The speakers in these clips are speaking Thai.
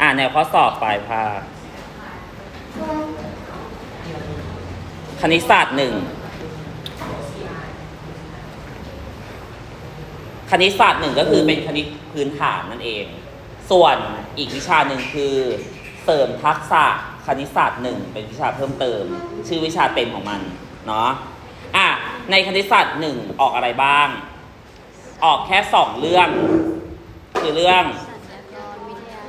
อ่าแนวข้อสอบปลายภาคคณิตศาสตร์หนึ่งคณิตศาสตร์หนึ่งก็คือเป็นคณิตพื้นฐานนั่นเอง ส่วนอีกวิชาหนึ่งคือเสริมทักษะคณิตศาสตร์หนึ่งเป็นวิชาเพิ่มเติม ชื่อวิชาเต็มของมันเนาะอะในคณิตศาสตร์หนึ่งออกอะไรบ้าง ออกแค่สองเรื่อง คือเรื่อง สัญญากรวิทยา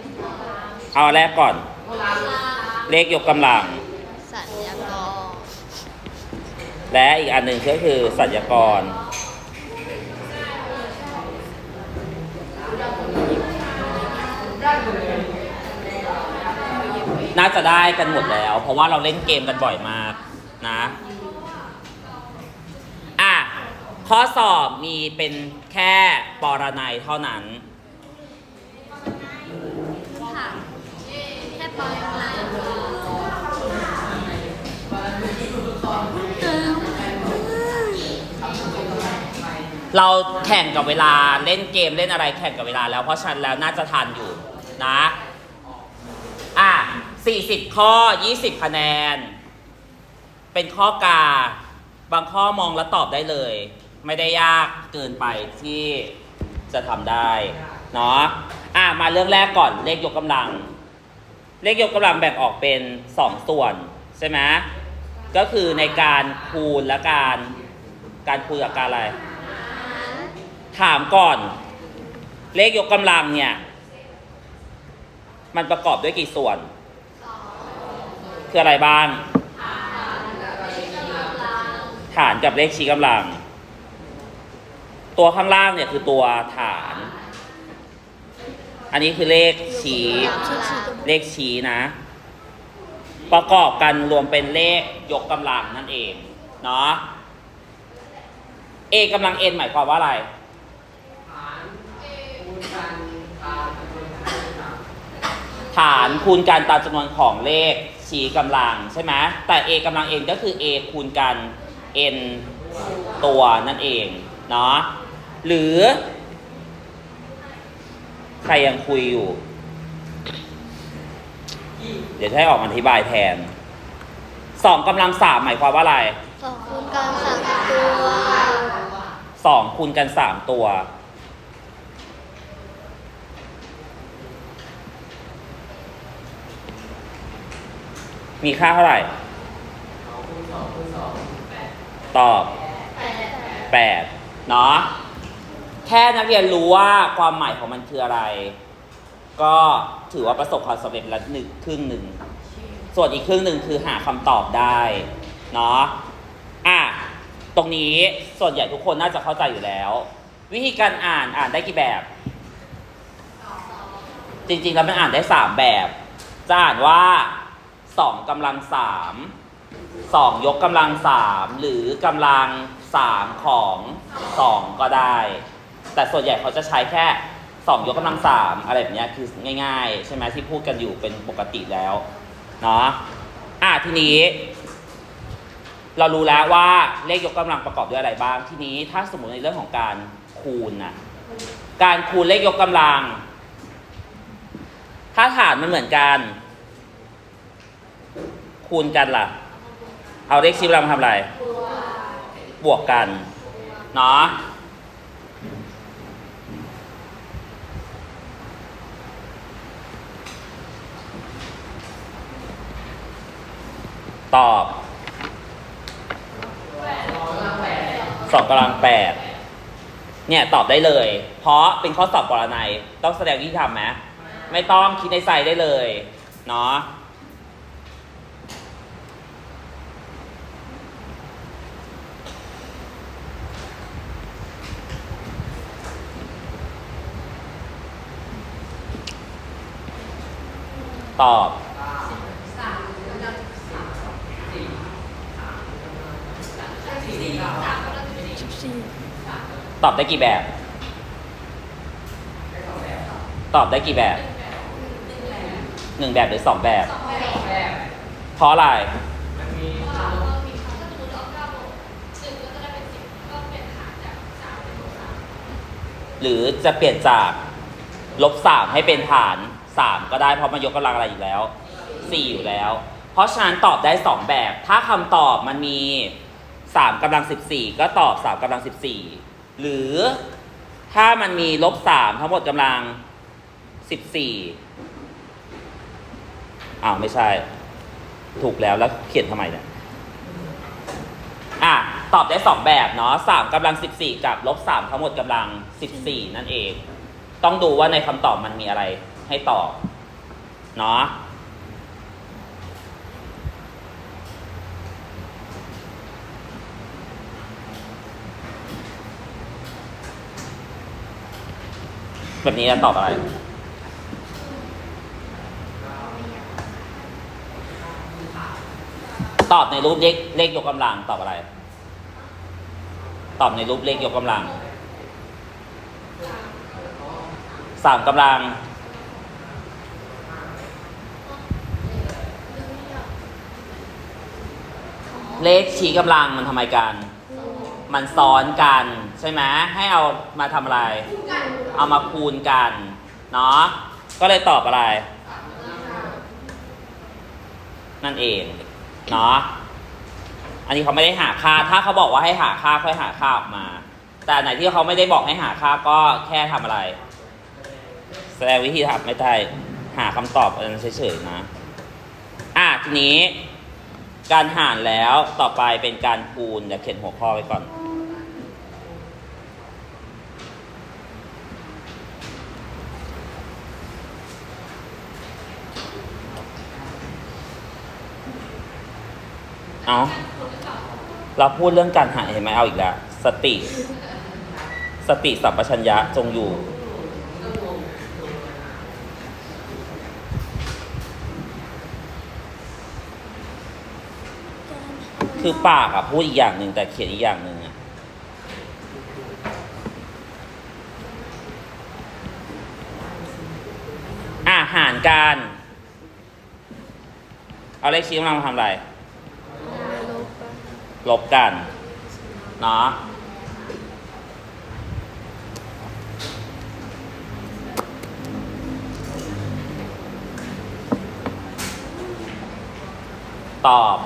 เอาอันแรกก่อน เลขยกกำลัง สัญญากร และอีกอันหนึ่งก็คือสัญญากร น่าจะได้กันหมดแล้ว เพราะว่าเราเล่นเกมกันบ่อยมากนะอะข้อสอบมีเป็นแค่ปรนัยเท่านั้น ค่ะแค่ปอยอะไร เราแข่งกับเวลาเล่นเกมเล่นอะไรแข่งกับเวลาแล้วเพราะฉะนันแล้วน่าจะทันอยู่นะ อะ 40 ข้อ 20 คะแนน เป็นข้อกา บางข้อมองแล้วตอบได้เลย ไม่ได้ยากเกินไปที่จะทำได้ เนาะอะ มาเรื่องแรกก่อนเลขยกกำลัง เลขยกกำลังแบ่งออกเป็น 2 ส่วนใช่ไหมก็คือในการคูณและการการคูณกับการอะไร ถามก่อน เลขยกกำลังเนี่ย มันประกอบด้วยกี่ส่วน คืออะไรบ้าง ฐานกับเลขชี้กำลัง ตัวข้างล่างเนี่ยคือตัวฐาน อันนี้คือเลขชี้เลขชี้นะ ประกอบกันรวมเป็นเลขยกกำลังนั่นเองเนาะ A กำลัง n หมายความว่าอะไร ฐานคูณกันตามจำนวนของเลขชี้กำลังใช่ไหมแต่ a กำลัง n ก็คือ a คูณกัน n ตัวนั่นเองเนาะหรือ ใครยังคุยอยู่ เดี๋ยวจะให้ออกมาอธิบายแทนสองกำลังสามหมายความว่าอะไรสองคูณกันสามตัวสองคูณกันสามตัว มีค่าเท่าไหร่ตอบแปดเนาะ แค่นักเรียนรู้ว่าความหมายของมันคืออะไร ก็ถือว่าประสบความสำเร็จละหนึ่งครึ่งหนึ่ง ส่วนอีกครึ่งหนึ่งคือหาคำตอบได้เนาะอะตรงนี้ส่วนใหญ่ทุกคนน่าจะเข้าใจอยู่แล้ว วิธีการอ่านอ่านได้กี่แบบ จริงๆแล้วมันอ่านได้สามแบบ จะอ่านว่าสองกำลังสามสองยกกำลังสามหรือกำลังสามของสองก็ได้ แต่ส่วนใหญ่เขาจะใช้แค่สองยกกำลังสามอะไรแบบเนี้ยคือง่ายๆ ใช่ไหมที่พูดกันอยู่เป็นปกติแล้วเนาะอะทีนี้ เรารู้แล้วว่าเลขยกกำลังประกอบด้วยอะไรบ้าง ทีนี้ถ้าสมมติในเรื่องของการคูณนะการคูณเลขยกกำลัง ถ้าฐานมันเหมือนกัน คูณกันล่ะ เอาเลขชี้กำลังทำอะไร บวกกัน เนาะ ตอบสองกำลังแปดเนี่ยตอบได้เลย เพราะเป็นข้อสอบปรนัยต้องแสดงวิธีทำไหมไม่ต้องคิดในใจได้เลยเนาะตอบสี่ ตอบได้กี่แบบ ตอบได้กี่แบบหนึ่งแบบหรือสองแบบเพราะอะไรหรือจะเปลี่ยนจากลบสามให้เป็นฐานสามก็ได้เพราะมันยกกำลังอะไรอยู่แล้วสี่อยู่แล้ว เพราะฉะนั้นตอบได้สองแบบ ถ้าคำตอบมันมีสามกำลังสิบสี่ก็ตอบสามกำลังสิบสี่ หรือถ้ามันมีลบสามทั้งหมดกำลังสิบสี่อ้าวไม่ใช่ ถูกแล้วแล้วเขียนทำไมเนี่ยอะตอบได้สองแบบเนาะสามกำลังสิบสี่กับลบสามทั้งหมดกำลังสิบสี่นั่นเอง ต้องดูว่าในคำตอบมันมีอะไรให้ตอบ เนาะ แบบนี้จะตอบอะไร ตอบในรูปเลขเลขยกกำลังตอบอะไร ตอบในรูปเลขยกกำลังสามกำลังเลขชี้กำลังมันทำไมกัน มันซ้อนกันใช่ไหมให้เอามาทำอะไร เอามาคูณกันเนาะก็เลยตอบอะไร นั่นเองเนาะอันนี้เขาไม่ได้หาค่า ถ้าเขาบอกว่าให้หาค่าค่อยหาค่าออกมา แต่ไหนที่เขาไม่ได้บอกให้หาค่าก็แค่ทำอะไร แสดงวิธีทำไม่ได้หาคำตอบอันนั้นเฉยๆนะ อะทีนี้การหารแล้วต่อไปเป็นการคูณเดี๋ยวเขียนหัวข้อไว้ก่อน เอาเราพูดเรื่องการหารเห็นไหมเอาอีกแล้วสติ สติสัมปชัญญะจงอยู่ คือปากอะพูดอีกอย่างหนึ่งแต่เขียนอีกอย่างหนึ่งอะอาหารการ เอาเลขชี้กำลังมาทำอะไร ลบกันเนาะตอบ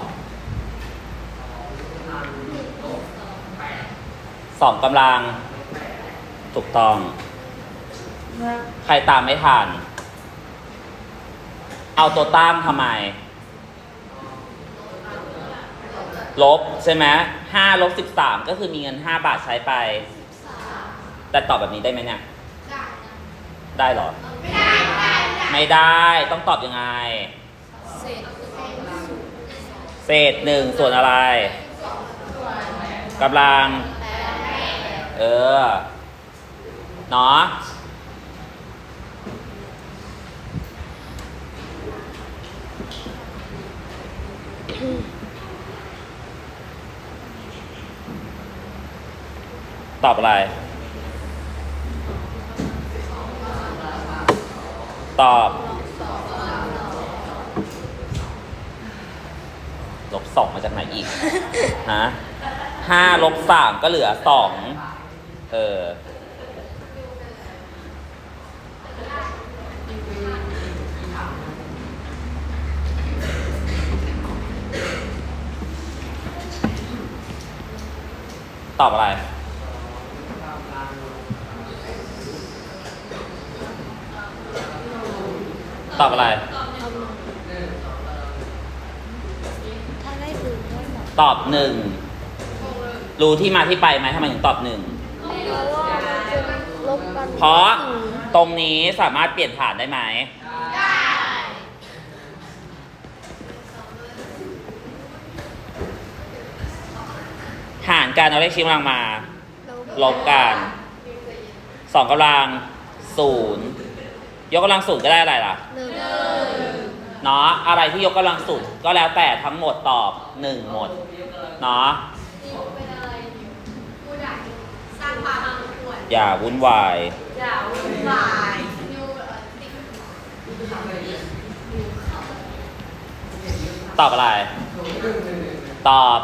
สองกำลัง ถูกต้อง ใครตามไม่ทัน เอาตัวตั้งทำไม ลบใช่ไหมห้าลบสิบสามก็คือมีเงินห้าบาทใช้ไปแต่ตอบแบบนี้ได้ไหมเนี่ย ได้เหรอไม่ได้ ต้องตอบยังไง เศษหนึ่งส่วนอะไรกำลังเออ เนาะ ตอบอะไร ตอบลบสองมาจากไหนอีก ฮะห้าลบสามก็เหลือสองเออ ตอบอะไร ตอบอะไร ถ้าได้อื่นได้หมดตอบหนึ่ง รู้ที่มาที่ไปไหมทำไมถึงตอบหนึ่ง เพราะว่ามันเป็นลบกันเพราะศูนย์ตรงนี้สามารถเปลี่ยนฐานได้ไหม หารการเอาเลขชี้กำลังมา ลบกันสองกำลังศูนย์ ยกกำลังศูนย์ก็ได้อะไรล่ะหนึ่งเนาะอะไรที่ยกกำลังศูนย์ก็แล้วแต่ทั้งหมดตอบหนึ่งหมดเนาะอย่าวุ่นวายอย่าวุ่นวายตอบอะไร ตอบ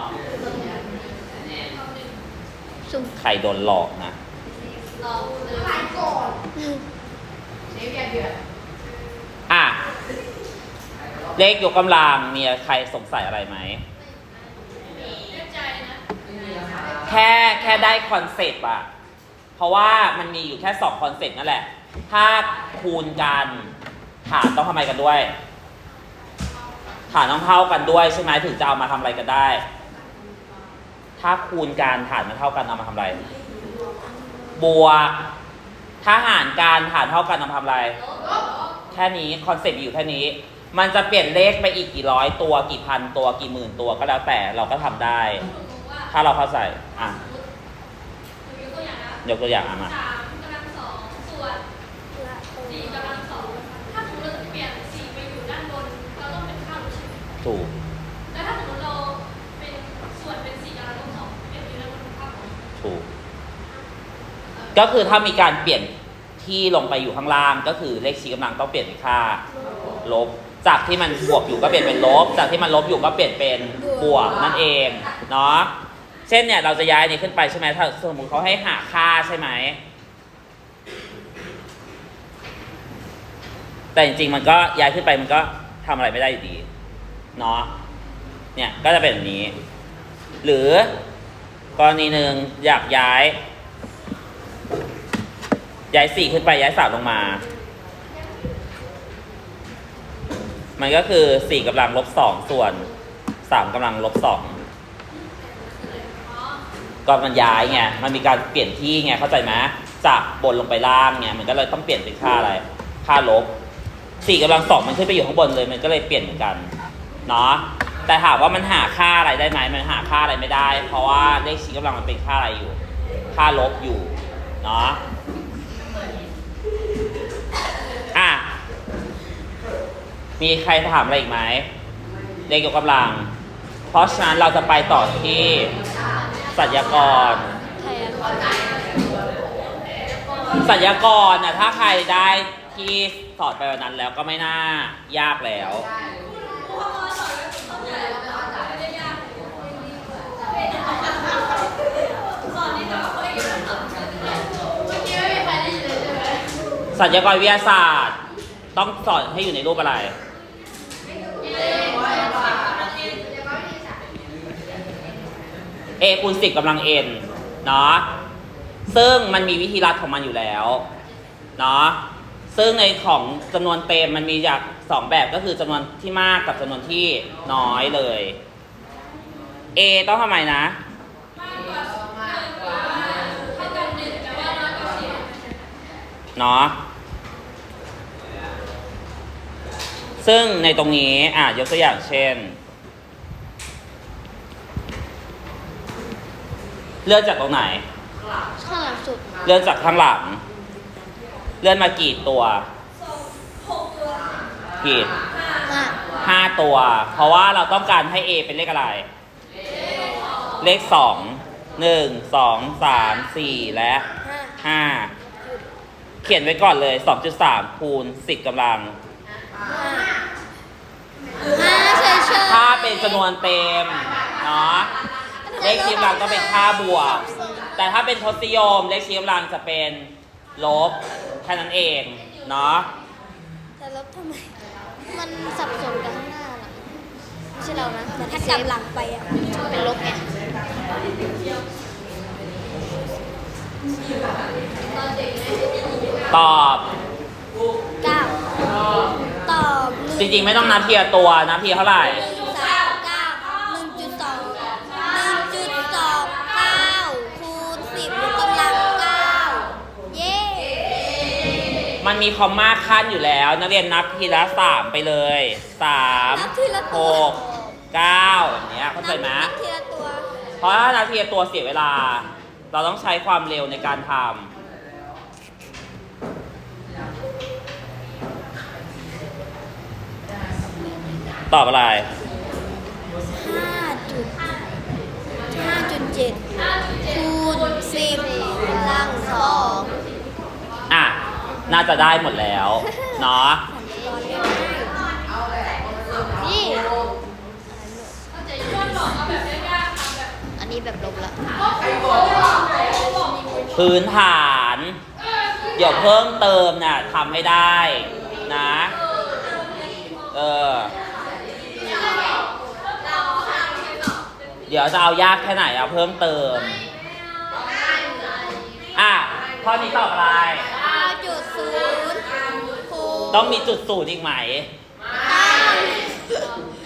ศูนย์ใครโดนหลอกนะ เลขยกกำลังมีใครสงสัยอะไรไหม แค่แค่ได้คอนเซปต์อะเพราะว่ามันมีอยู่แค่สองคอนเซปต์นั่นแหละ ถ้าคูณกันฐานต้องทำอะไรกันด้วยฐานต้องเท่ากันด้วยใช่ไหมถึงจะเอามาทำอะไรกันได้ ถ้าคูณการฐานมันเท่ากันเอามาทำอะไร บวก ถ้าหารการฐานเท่ากันเอามาทำอะไร แค่นี้คอนเซ็ปต์อยู่แค่นี้ มันจะเปลี่ยนเลขไปอีกกี่ร้อยตัวกี่พันตัวกี่หมื่นตัวก็แล้วแต่เราก็ทำได้ ถ้าเราเข้าใจอะยกตัวอย่างนะยกตัวอย่างอะมาสามกำลังสองส่วนสี่กำลังสองถ้าสมมติเราจะเปลี่ยนสี่ไปอยู่ด้านบนเราต้องเป็นข้าวใช่ไหมถูก แล้วถ้าสมมติเราเป็นส่วนเป็นสี่กำลังลบสองเปลี่ยนอยู่ด้านบนเป็นข้าวของ ถูก ก็คือถ้ามีการเปลี่ยนที่ลงไปอยู่ข้างล่าง ก็คือเลขชี้กำลังต้องเปลี่ยนเป็นค่าลบ จากที่มันบวกอยู่ก็เปลี่ยนเป็นลบ จากที่มันลบอยู่ก็เปลี่ยนเป็นบวกนั่นเองเนาะเช่นเนี่ยเราจะย้ายนี้ขึ้นไปใช่ไหมถ้าสมมติเขาให้หาค่าใช่ไหมแต่จริงๆมันก็ย้ายขึ้นไปมันก็ทำอะไรไม่ได้อยู่ดีเนาะเนี่ยก็จะเป็นแบบนี้ หรือกรณีหนึ่งอยากย้าย ย้ายสี่ขึ้นไปย้ายสามลงมา มันก็คือสี่กำลังลบสองส่วนสามกำลังลบสองก็มันย้ายไง มันมีการเปลี่ยนที่ไง เข้าใจไหมจากบนลงไปล่างไง มันก็เลยต้องเปลี่ยนเป็นค่าอะไร ค่าลบสี่กำลังสองมันขึ้นไปอยู่ข้างบนเลย มันก็เลยเปลี่ยนเหมือนกัน เนาะ แต่ถามว่ามันหาค่าอะไรได้ไหม มันหาค่าอะไรไม่ได้ เพราะว่าเลขชี้กำลังมันเป็นค่าอะไรอยู่ ค่าลบอยู่ เนาะ อะ มีใครถามอะไรอีกไหมเลขยกกำลัง เพราะฉะนั้นเราจะไปต่อที่สัญญากร แทนสัญญากรนะถ้าใครได้ที่สอนไปวันนั้นแล้วก็ไม่น่ายากแล้ว สัญญากรวิทยาศาสตร์ ต้องสอนให้อยู่ในรูปอะไร a คูณ10กำลัง n เนาะซึ่งมันมีวิธีรัดของมันอยู่แล้วเนาะซึ่งในของจำนวนเต็มมันมีจากสองแบบก็คือจำนวนที่มากกับจำนวนที่น้อยเลย a ต้องทำไมนะเนาะ ซึ่งในตรงนี้อะยกตัวอย่างเช่น เลื่อนจากตรงไหน ข้างหลังสุดเลื่อนจากข้างหลัง เลื่อนมากี่ตัวกี่มากห้าตัว เพราะว่าเราต้องการให้ A เป็นเลขอะไร เลขสองหนึ่งสองสามสี่และห้าห้าเขียนไว้ก่อนเลยสองจุดสามคูณสิบกำลัง ห้าห้าเฉยๆถ้าเป็นจำนวนเต็มเนาะเลขชี้กำลังก็เป็นค่าบวก แต่ถ้าเป็นทศนิยมเลขชี้กำลังจะเป็นลบแค่นั้นเองเนาะแต่ลบทำไม มันสับสนกับข้างหน้าหลังไม่ใช่เรานะแต่ถ้ากลับหลังไปอะมันเป็นลบไงตอบเก้า ตอบหจนึ่งริงๆ ไม่ต้องนับทีละตัวนับทีเท่าไหร่สามเก้าหนึ่งจุดสองหนึ่งจุดสองเก้าคูณสิบยกกำลังเก้าเย้มันมีคอมมาขั้นอยู่แล้ว นักเรียนนับทีละสามไปเลยสามนับทีละหตัวกเก้าแบบเนี้ยเข้าใจไหมนับทีละตัว เพราะถ้านับทีละตัวเสียเวลา เราต้องใช้ความเร็วในการทำ ตอบอะไร ห้าจุดห้าจุดเจ็ดคูณสิบกำลังสองอะ น่าจะได้หมดแล้ว เนาะนี่ช่วงบอกเอาแบบยากๆทำแบบอันนี้แบบลบละพื้นฐานเดี๋ยวเพิ่มเติมน่ะทำให้ได้นะ เออ เดี๋ยวจะเอายากแค่ไหนเอาเพิ่มเติม อะข้อนี้ตอบอะไรเก้าจุดศูนย์คูณต้องมีจุดศูนย์อีกไหม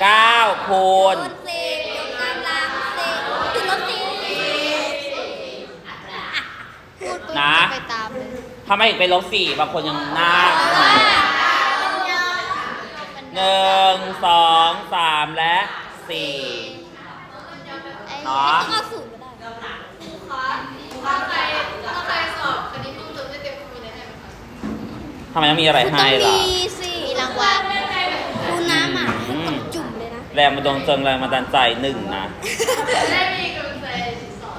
เก้า9คูณคูณสิบยกกำลังสิบจุดลบสี่พูดปุ๊บนะจะไปตามเลยทำไมถึงเป็นลบสี่บางคนยังหน้าเพราะว่าหนึ่งสองสามและสี่ไอ้ เนาะ ต้องเอาศูนย์ก็ได้ถ้าใครถ้าใครสอบคณิตเพิ่มเติมได้เต็มมีอะไรให้ไหมคะทำไมต้องมีอะไรให้ต้องล่ะ มีสิรางวัลคูณน้ำอะให้ตรงจุ่มเลยนะ แรงมาดงเจิงแรงมาดันใจหนึ่งนะจะได้มีกำลังใจสอบ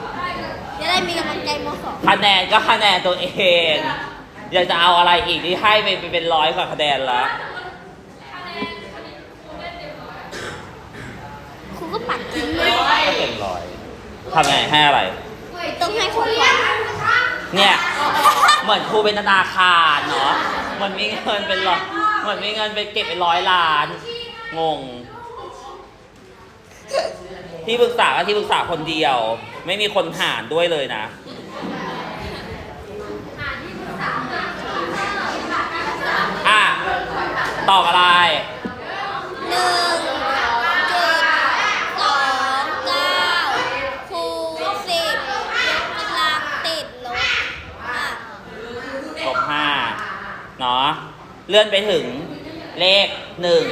จะได้มีกำลังใจมสองคะแนนก็คะแนนตัวเอง อยากจะเอาอะไรอีกที่ให้ไปเป็นร้อยกว่าคะแนนละ ครูก็ปัดทิ้งเลยก็เป็นร้อย ทำไงให้อะไร ต้องให้ของขวัญเนี่ย เหมือนครูเป็นธนาคารเนาะเหมือนมีเงินเป็นร้อยเหมือนมีเงินไปเก็บเป็นร้อยล้าน งง ที่ปรึกษาก็ที่ปรึกษาคนเดียว ไม่มีคนหารด้วยเลยนะ อะตอบอะไร หนึ่งจุดสองเก้าคูณสิบยกกำลังติดลบอะ ลบห้าเนาะ เลื่อนไปถึงเลขหนึ่ง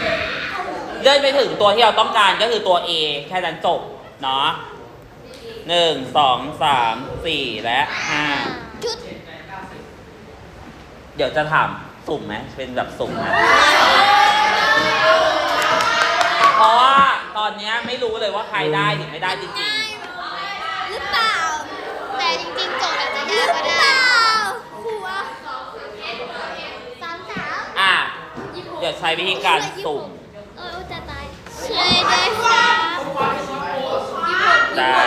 เลื่อนไปถึงตัวที่เราต้องการก็คือตัว A แค่นั้นจบเนาะหนึ่งสองสามสี่และห้าจุดเดี๋ยวจะถามสุ่มไหมเป็นแบบสุ่มไหมเพราะว่าตอนเนี้ยไม่รู้เลยว่าใครได้หรือไม่ได้จริงง่ายหรือเปล่า แต่จริงๆโจทย์อาจจะยากก็ได้ครูว่าสามสาม ๆ อะ เดี๋ยวใช้วิธีการสุ่ม เออจะตายใช่ได้ครับได้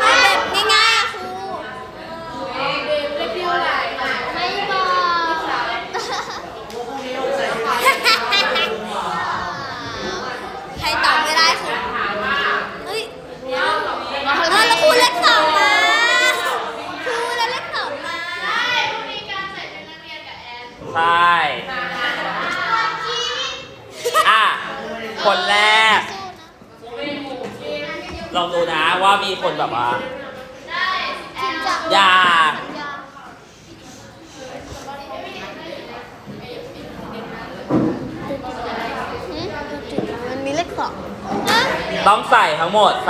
เอาแบบง่ายๆอะครูไม่บอกใครตอบไม่ได้ครูเฮ้ยเอาแล้วครูเลขสองมาครูแล้วเลขสองมา มีการใส่เป็นนักเรียนกับแอน ใช่ อะ คนแรก ลองดูนะว่ามีคนแบบว่า อยาก มันมีเลขสอง ต้องใส่ทั้งหมด35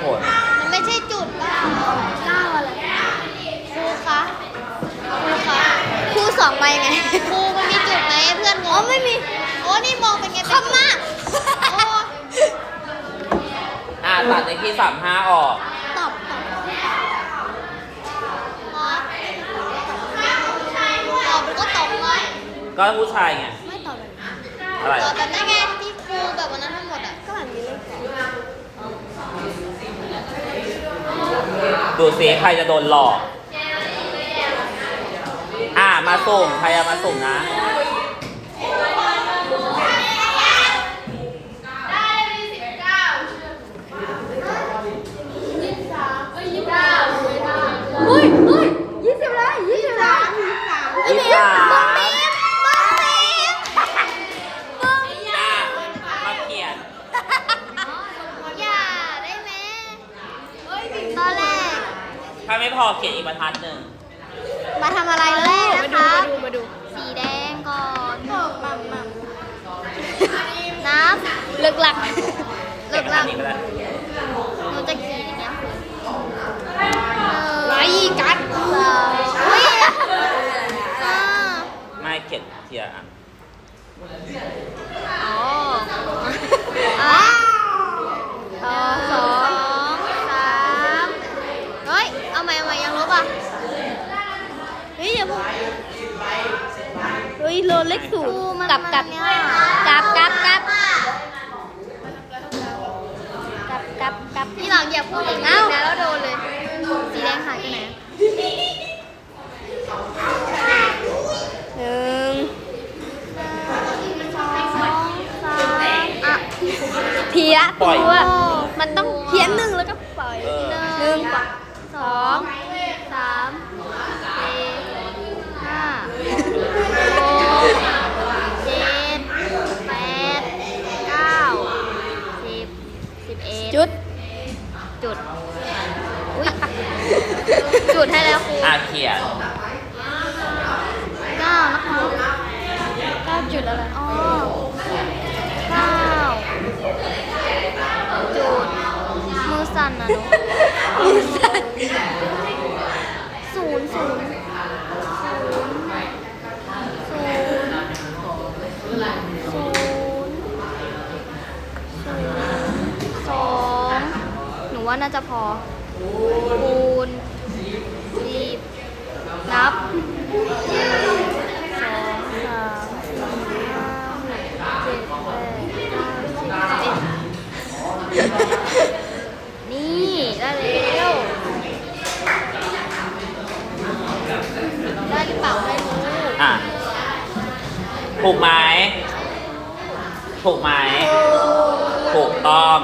คน มันไม่ใช่จุดเปล่าเก้าอะไรครูคะครูคะครูสองใบไงครูมันมีจุดไหมเพื่อนงงอ๋อไม่มี โอ้นี่มองเป็นไงคำมากโอ้อะตัดในที่ 35 ออก ตอบตอบอ๋อตอบมันก็ตอบเลยก็ผู้ชายไง อะไรตอบแบบนั้นไงที่ครูแบบวันนั้นทั้งหมดอะ ก็แบบมีเลขสองดูสิใครจะโดนหลอก อะมาสุ่มใครจะมาสุ่มนะได้มีสิบเก้ายี่สิบสามเอ้ยยี่สิบเก้าไม่ได้เฮ้ยเฮ้ยยี่สิบเลยยี่สิบสาม ยี่สิบสามยี่สิบสามบ้องบีม พอเขียนอีกบรรทัดหนึ่งมาทำอะไรแรกนะคะ มาดูมาดูสีแดงก่อนมัมมัมน้ำเลิกหลักเขียเลินกบรรหทัลัดกนี้ก็ได้ ละปล่อย ตัวมันต้องเขียนหนึ่งแล้วก็ปล่อยเออหนึ่งสองสามสี่ห้าหกเจ็ดแปดเก้าสิบสิบเอ็ดจุด จุดอุ้ยจุดให้แล้วครูอะเขียนเก้านะคะเก้าจุดอะไร สั่นนะหนูมือสั่นศูนย์ศูนย์ศูนย์ศูนย์ศูนย์สองหนูว่าน่าจะพอ คูณสิบนับหนึ่งสองสามสี่ห้าหกเจ็ดแปดเก้าสิบสิบเอ็ดนี่ได้แล้วได้หรือเปล่าไม่รู้ อะ ถูกไหมถูกไหมถูกต้อง